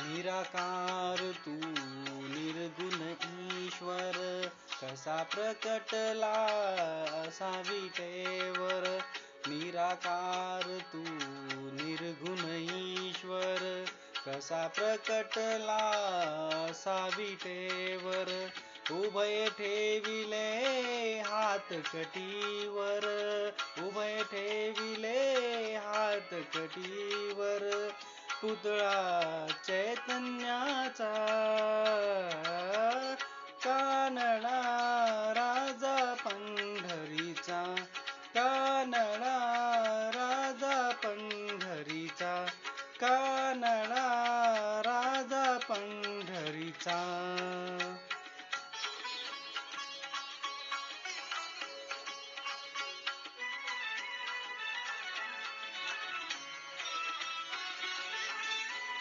निराकार तू निर्गुण ईश्वर कसा प्रकटला असा विटेवर. निराकार तू निर्गुण ईश्वर कसा प्रकटला असा विटेवर. उभय ठेविले हात कटीवर उभय ठेविले हात कटीवर. पुतळा चैतन्याचा कानडा राजा पंढरीचा कानडा राजा पंढरीचा कानडा राजा पंढरीचा.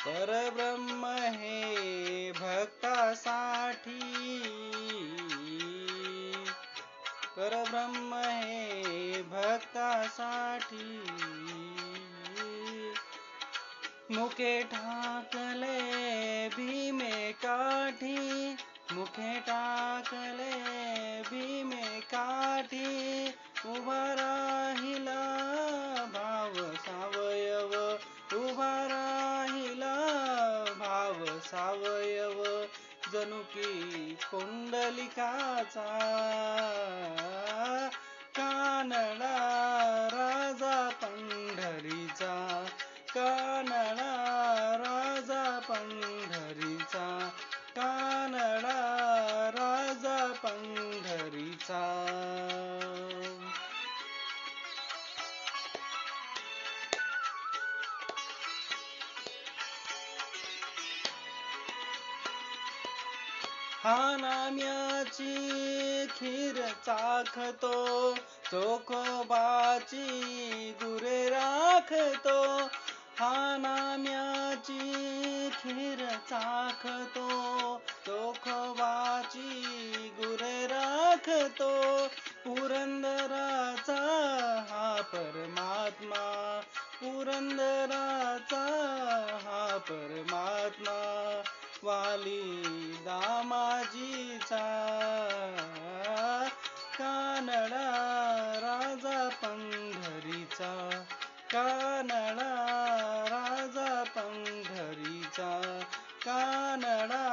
परब्रह्म हे भक्तासाठी परब्रह्म हे भक्तासाठी मुखे ठाकले भीमे काठी। मुखे टाकले भीमे काठी। उभा राहिला सावयव जनुकी की कानडा राजा पंढरीचा. कानडा राजा पंढरीचा. कानडा राजा पंढरीचा. हा नाम्याची खीर चाखतो चोखोबाची गुरे राखतो. हा नाम्याची खीर चाखतो चोखोबाची गुरे राखतो. पुरंदराचा हा परमात्मा पुरंदराचा हा परमात्मा. वाली दामाजीचा कानडा राजा पंढरीचा कानडा राजा पंढरीचा कानडा